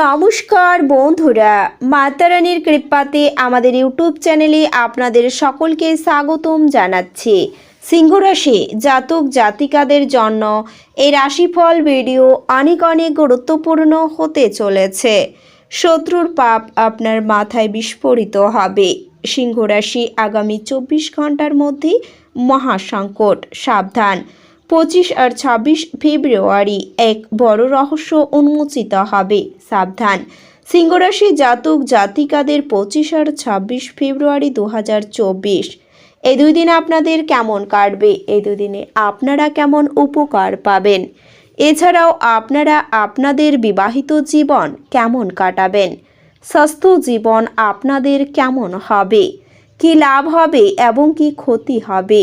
নমস্কার বন্ধুরা, মাতারানির কৃপাতে আমাদের ইউটিউব চ্যানেলে আপনাদের সকলকে স্বাগতম জানাচ্ছি। সিংহরাশি জাতক জাতিকাদের জন্য এই রাশিফল ভিডিও অনেক অনেক গুরুত্বপূর্ণ হতে চলেছে। শত্রুর পাপ আপনার মাথায় বিস্ফোরিত হবে। সিংহরাশি আগামী চব্বিশ ঘণ্টার মধ্যে মহাসংকট, সাবধান। পঁচিশ আর ছাব্বিশ ফেব্রুয়ারি এক বড় রহস্য উন্মোচিত হবে। সাবধান। সিংহরাশি জাতক জাতিকাদের পঁচিশ আর ছাব্বিশ ফেব্রুয়ারি দু হাজার চব্বিশ। এই দুই দিন আপনাদের কেমন কাটবে? এই দুই দিনে আপনারা কেমন উপকার পাবেন? এছাড়াও আপনারা আপনাদের বিবাহিত জীবন কেমন কাটাবেন? স্বাস্থ্য জীবন আপনাদের কেমন হবে? কি লাভ হবে এবং কি ক্ষতি হবে?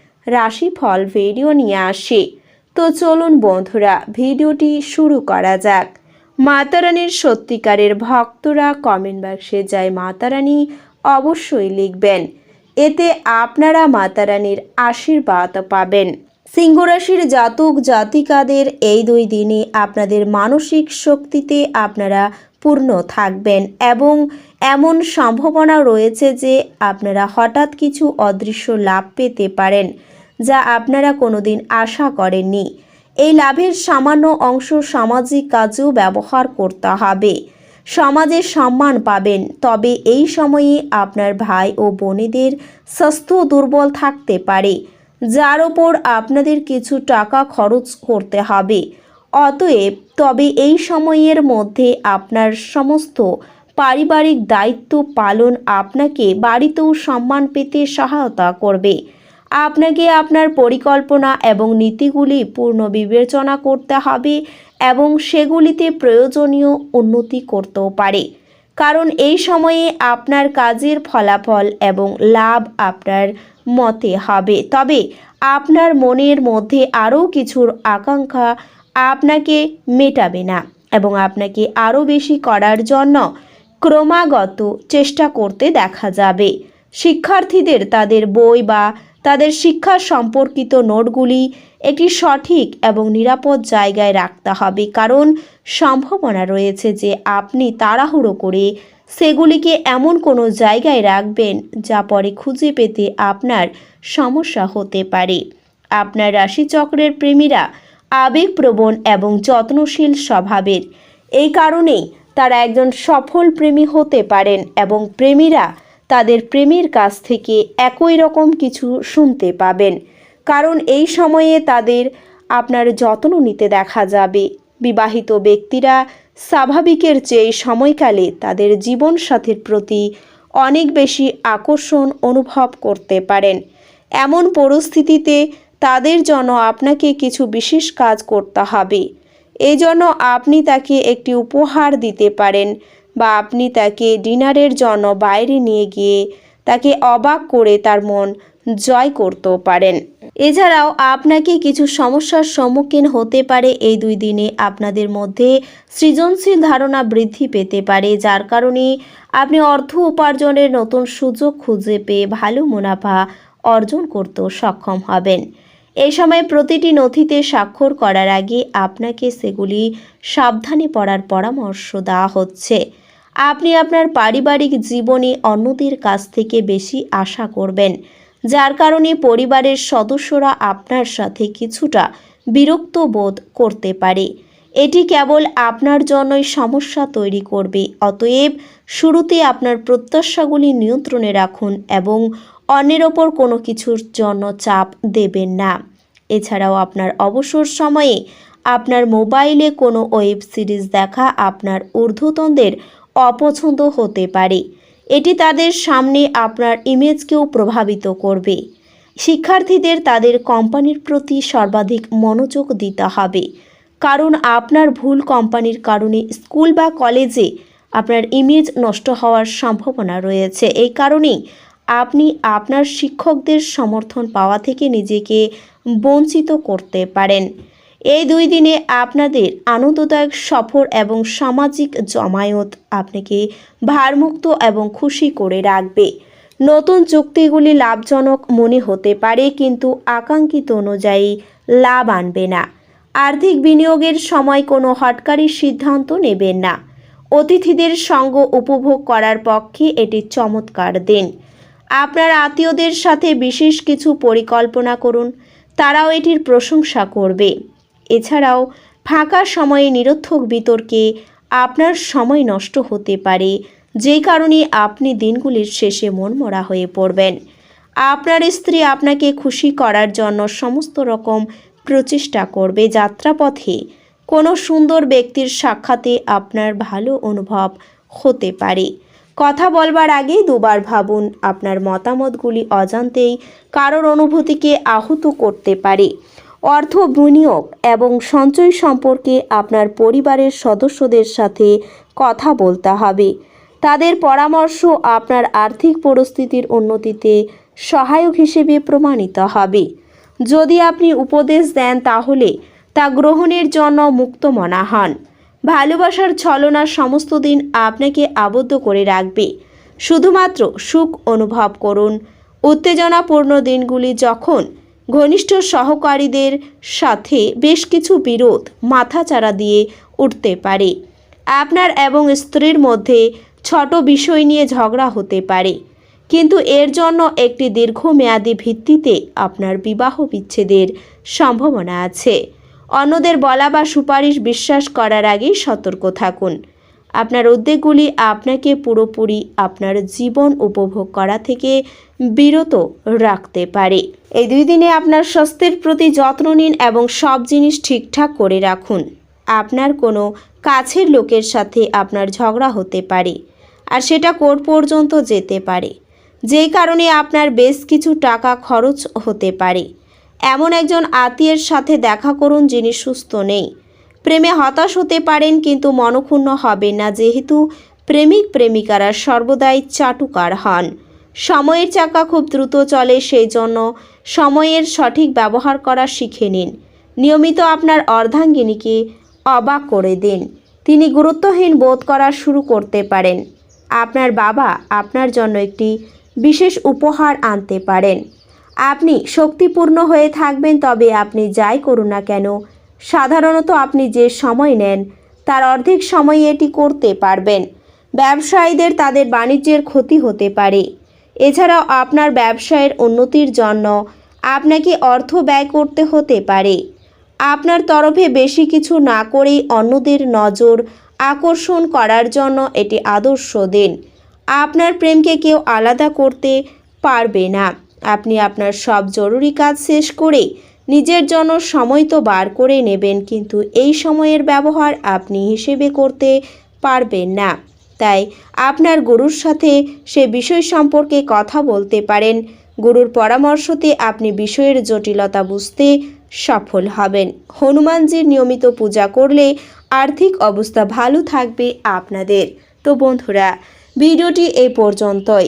রাশিফল ভিডিও নিয়ে আসি। তো চলুন বন্ধুরা ভিডিওটি শুরু করা যাক। মাতারানির সত্যিকারের ভক্তরা কমেন্ট বাক্সে যায় মাতারানী, অবশ্যই লিখবেন। এতে আপনারা মাতারানীর আশীর্বাদ পাবেন। সিংহরাশির জাতক জাতিকাদের এই দুই দিনে আপনাদের মানসিক শক্তিতে আপনারা পূর্ণ থাকবেন এবং এমন সম্ভাবনা রয়েছে যে আপনারা হঠাৎ কিছু অদৃশ্য লাভ পেতে পারেন। যা আপনারা কোনোদিন আশা করেননি। এই লাভের সামান্য অংশ সামাজিক কাজেও ব্যবহার করতে হবে। সমাজে সম্মান পাবেন। তবে এই সময়ে আপনার ভাই ও বোনেদের স্বাস্থ্য দুর্বল থাকতে পারে, যার ওপর আপনাদের কিছু টাকা খরচ করতে হবে। অতএব তবে এই সময়ের মধ্যে আপনার সমস্ত পারিবারিক দায়িত্ব পালন আপনাকে বাড়িতেও সম্মান পেতে সহায়তা করবে। আপনাকে আপনার পরিকল্পনা এবং নীতিগুলি পূর্ণ বিবেচনা করতে হবে এবং সেগুলিতে প্রয়োজনীয় উন্নতি করতেও পারে। কারণ এই সময়ে আপনার কাজের ফলাফল এবং লাভ আপনার মতে হবে। তবে আপনার মনের মধ্যে আরও কিছুর আকাঙ্ক্ষা আপনাকে মেটাবে না এবং আপনাকে আরও বেশি করার জন্য ক্রমাগত চেষ্টা করতে দেখা যাবে। শিক্ষার্থীদের তাদের বই বা তাদের শিক্ষা সম্পর্কিত নোটগুলি একটি সঠিক এবং নিরাপদ জায়গায় রাখতে হবে। কারণ সম্ভাবনা রয়েছে যে আপনি তাড়াহুড়ো করে সেগুলিকে এমন কোনো জায়গায় রাখবেন যা পরে খুঁজে পেতে আপনার সমস্যা হতে পারে। আপনার রাশিচক্রের প্রেমীরা আবেগপ্রবণ এবং যত্নশীল স্বভাবের। এই কারণেই তারা একজন সফল প্রেমী হতে পারেন এবং প্রেমীরা তাদের প্রেমীর কাছ থেকে একই রকম কিছু শুনতে পাবেন। কারণ এই সময়ে তাদের আপনার যত্ন নিতে দেখা যাবে। বিবাহিত ব্যক্তিরা স্বাভাবিকের চেয়ে সময়কালে তাদের জীবনসাথীর প্রতি অনেক বেশি আকর্ষণ অনুভব করতে পারেন। এমন পরিস্থিতিতে তাদের জন্য আপনাকে কিছু বিশেষ কাজ করতে হবে। এই জন্য আপনি তাকে একটি উপহার দিতে পারেন। বা আপনি তাকে ডিনারের জন্য বাইরে নিয়ে গিয়ে তাকে অবাক করে তার মন জয় করতেও পারেন। এছাড়াও আপনাকে কিছু সমস্যার সম্মুখীন হতে পারে এই দুই দিনে আপনাদের মধ্যে সৃজনশীল ধারণা বৃদ্ধি পেতে পারে, যার কারণে আপনি অর্থ উপার্জনের নতুন সুযোগ খুঁজে পেয়ে ভালো মুনাফা অর্জন করতেও সক্ষম হবেন। এই সময় প্রতিটি নথিতে স্বাক্ষর করার আগে আপনাকে সেগুলি সাবধানে পড়ার পরামর্শ দেওয়া হচ্ছে। আপনি আপনার পারিবারিক জীবনে অন্যদের কাছ থেকে বেশি আশা করবেন, যার কারণে পরিবারের সদস্যরা আপনার সাথে কিছুটা বিরক্ত বোধ করতে পারে। এটি কেবল আপনার জন্যই সমস্যা তৈরি করবে, অতএব শুরুতে আপনার প্রত্যাশাগুলি নিয়ন্ত্রণে রাখুন এবং অন্যের ওপর কোনো কিছুর জন্য চাপ দেবেন না। এছাড়াও আপনার অবসর সময়ে আপনার মোবাইলে কোনো ওয়েব সিরিজ দেখা আপনার ঊর্ধ্বতনদের অপছন্দ হতে পারে। এটি তাদের সামনে আপনার ইমেজকেও প্রভাবিত করবে। শিক্ষার্থীদের তাদের কোম্পানির প্রতি সর্বাধিক মনোযোগ দিতে হবে। কারণ আপনার ভুল কোম্পানির কারণে স্কুল বা কলেজে আপনার ইমেজ নষ্ট হওয়ার সম্ভাবনা রয়েছে। এই কারণেই আপনি আপনার শিক্ষকদের সমর্থন পাওয়া থেকে নিজেকে বঞ্চিত করতে পারেন। এই দুই দিনে আপনাদের আনন্দদায়ক সফর এবং সামাজিক জমায়েত আপনাকে ভারমুক্ত এবং খুশি করে রাখবে। নতুন চুক্তিগুলি লাভজনক মনে হতে পারে, কিন্তু আকাঙ্ক্ষিত অনুযায়ী লাভ আনবে না। আর্থিক বিনিয়োগের সময় কোনো হটকারী সিদ্ধান্ত নেবেন না। অতিথিদের সঙ্গ উপভোগ করার পক্ষে এটি চমৎকার দিন। আপনার আত্মীয়দের সাথে বিশেষ কিছু পরিকল্পনা করুন। তারাও এটির প্রশংসা করবে। এছাড়াও ফাঁকা সময়ে নিরর্থক বিতর্কে আপনার সময় নষ্ট হতে পারে। যে কারণে আপনি দিনগুলির শেষে মনমরা হয়ে পড়বেন। আপনার স্ত্রী আপনাকে খুশি করার জন্য সমস্ত রকম প্রচেষ্টা করবে যাত্রাপথে। কোনো সুন্দর ব্যক্তির সাক্ষাতে আপনার ভালো অনুভব হতে পারে। কথা বলবার আগেই দুবার ভাবুন, আপনার মতামতগুলি অজান্তেই কারোর অনুভূতিকে আহত করতে পারে। অর্থ বিনিয়োগ এবং সঞ্চয় সম্পর্কে আপনার পরিবারের সদস্যদের সাথে কথা বলতে হবে। তাদের পরামর্শ আপনার আর্থিক পরিস্থিতির উন্নতিতে সহায়ক হিসেবে প্রমাণিত হবে। যদি আপনি উপদেশ দেন তাহলে তা গ্রহণের জন্য মুক্ত মনা হন। ভালোবাসার ছলনা সমস্ত দিন আপনাকে আবদ্ধ করে রাখবে। শুধুমাত্র সুখ অনুভব করুন। উত্তেজনাপূর্ণ দিনগুলি যখন ঘনিষ্ঠ সহকারীদের সাথে বেশ কিছু বিরোধ মাথাচাড়া দিয়ে উঠতে পারে। আপনার এবং স্ত্রীর মধ্যে ছোট বিষয় নিয়ে ঝগড়া হতে পারে। কিন্তু এর জন্য একটি দীর্ঘমেয়াদী ভিত্তিতে আপনার বিবাহ বিচ্ছেদের সম্ভাবনা আছে। অন্যদের বলা বা সুপারিশ বিশ্বাস করার আগেই সতর্ক থাকুন। আপনার উদ্যোগগুলি আপনাকে পুরোপুরি আপনার জীবন উপভোগ করা থেকে বিরত রাখতে পারে। এই দুই দিনে আপনার স্বাস্থ্যের প্রতি যত্ন নিন এবং সব জিনিস ঠিকঠাক করে রাখুন। আপনার কোনো কাছের লোকের সাথে আপনার ঝগড়া হতে পারে আর সেটা কোর্ট পর্যন্ত যেতে পারে। যেই কারণে আপনার বেশ কিছু টাকা খরচ হতে পারে। এমন একজন আত্মীয়ের সাথে দেখা করুন যিনি সুস্থ নেই। প্রেমে হতাশ হতে পারেন কিন্তু মনক্ষুণ্ণ হবেন না যেহেতু প্রেমিক প্রেমিকারা সর্বদাই চাটুকার হন। সময়ের চাকা খুব দ্রুত চলে সেই জন্য সময়ের সঠিক ব্যবহার করা শিখে নিন। নিয়মিত আপনার অর্ধাঙ্গিনীকে অবাক করে দিন। তিনি গুরুত্বহীন বোধ করা শুরু করতে পারেন। আপনার বাবা আপনার জন্য একটি বিশেষ উপহার আনতে পারেন। আপনি শক্তিপূর্ণ হয়ে থাকবেন তবে আপনি যাই করুন না কেন। সাধারণত আপনি যে সময় নেন, তার অর্ধেক সময় এটি করতে পারবেন। ব্যবসায়ীদের তাদের বাণিজ্যের ক্ষতি হতে পারে। এছাড়াও আপনার ব্যবসায়ের উন্নতির জন্য আপনাকে অর্থ ব্যয় করতে হতে পারে। আপনার তরফে বেশি কিছু না করেই অন্যদের নজর আকর্ষণ করার জন্য এটি আদর্শ দিন। আপনার প্রেমকে কেউ আলাদা করতে পারবে না। আপনি আপনার সব জরুরি কাজ শেষ করে নিজের জন্য সময় তো বার করে নেবেন, কিন্তু এই সময়ের ব্যবহার আপনি হিসেবে করতে পারবেন না। তাই আপনার গুরুর সাথে সে বিষয় সম্পর্কে কথা বলতে পারেন। গুরুর পরামর্শতে আপনি বিষয়ের জটিলতা বুঝতে সফল হবেন। হনুমানজির নিয়মিত পূজা করলে আর্থিক অবস্থা ভালো থাকবে আপনাদের। তো বন্ধুরা, ভিডিওটি এই পর্যন্তই।